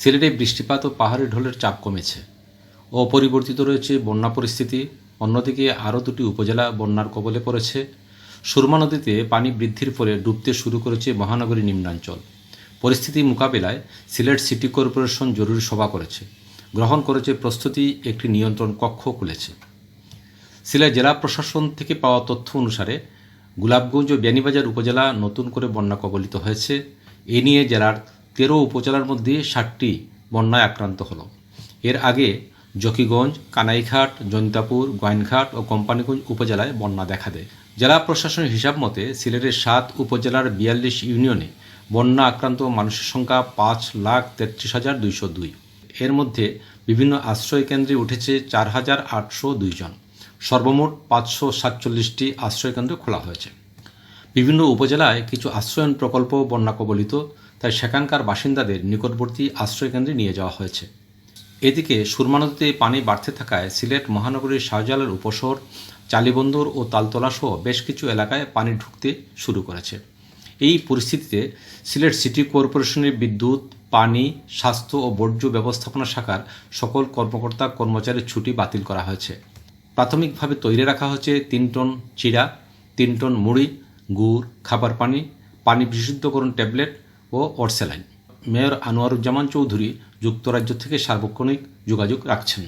সিলেটে বৃষ্টিপাত ও পাহাড়ি ঢলের চাপ কমেছে। অপরিবর্তিত রয়েছে বন্যা পরিস্থিতি। অন্যদিকে আরও দুটি উপজেলা বন্যার কবলে পড়েছে। সুরমা নদীতে পানি বৃদ্ধির ফলে ডুবতে শুরু করেছে মহানগরী নিম্নাঞ্চল। পরিস্থিতি মোকাবেলায় সিলেট সিটি কর্পোরেশন জরুরি সভা করেছে। গ্রহণ করেছে প্রস্তুতি, একটি নিয়ন্ত্রণ কক্ষ খুলেছে। সিলেট জেলা প্রশাসন থেকে পাওয়া তথ্য অনুসারে গোলাপগঞ্জ ও বিয়ানীবাজার উপজেলা নতুন করে বন্যা কবলিত হয়েছে। এ নিয়ে জেলার তেরো উপজেলার মধ্যে ষাটটি বন্যায় আক্রান্ত হলো। এর আগে জকিগঞ্জ, কানাইঘাট, জৈন্তাপুর, গোয়াইনঘাট ও কোম্পানিগঞ্জ উপজেলায় বন্যা দেখা দেয়। জেলা প্রশাসনের হিসাব মতে সিলেটের সাত উপজেলার বিয়াল্লিশ ইউনিয়নে বন্যা আক্রান্ত মানুষের সংখ্যা পাঁচ লাখ তেত্রিশ হাজার দুইশো দুই। এর মধ্যে বিভিন্ন আশ্রয় কেন্দ্রে উঠেছে চার হাজার আটশো দুই জন। সর্বমোট পাঁচশো সাতচল্লিশটি আশ্রয়কেন্দ্র খোলা হয়েছে। বিভিন্ন উপজেলায় কিছু আশ্রয়ন প্রকল্প বন্যা কবলিত তাই সেখানকার বাসিন্দাদের নিকটবর্তী আশ্রয়কেন্দ্রে নিয়ে যাওয়া হয়েছে। এদিকে সুরমা নদীতে পানি বাড়তে থাকায় সিলেট মহানগরীর শাহজালাল উপশহর, চালিবন্দর ও তালতলা সহ বেশ কিছু এলাকায় পানি ঢুকতে শুরু করেছে। এই পরিস্থিতিতে সিলেট সিটি কর্পোরেশনের বিদ্যুৎ, পানি, স্বাস্থ্য ও বর্জ্য ব্যবস্থাপনা শাখার সকল কর্মকর্তা কর্মচারীর ছুটি বাতিল করা হয়েছে। প্রাথমিকভাবে তৈরি রাখা হচ্ছে তিন টন চিড়া, তিন টন মুড়ি, গুড়, খাবার পানি পানি বিশুদ্ধকরণ ট্যাবলেট ও অর্সেলাইন। মেয়র আনোয়ারুজ্জামান চৌধুরী যুক্তরাজ্য থেকে সার্বক্ষণিক যোগাযোগ রাখছেন।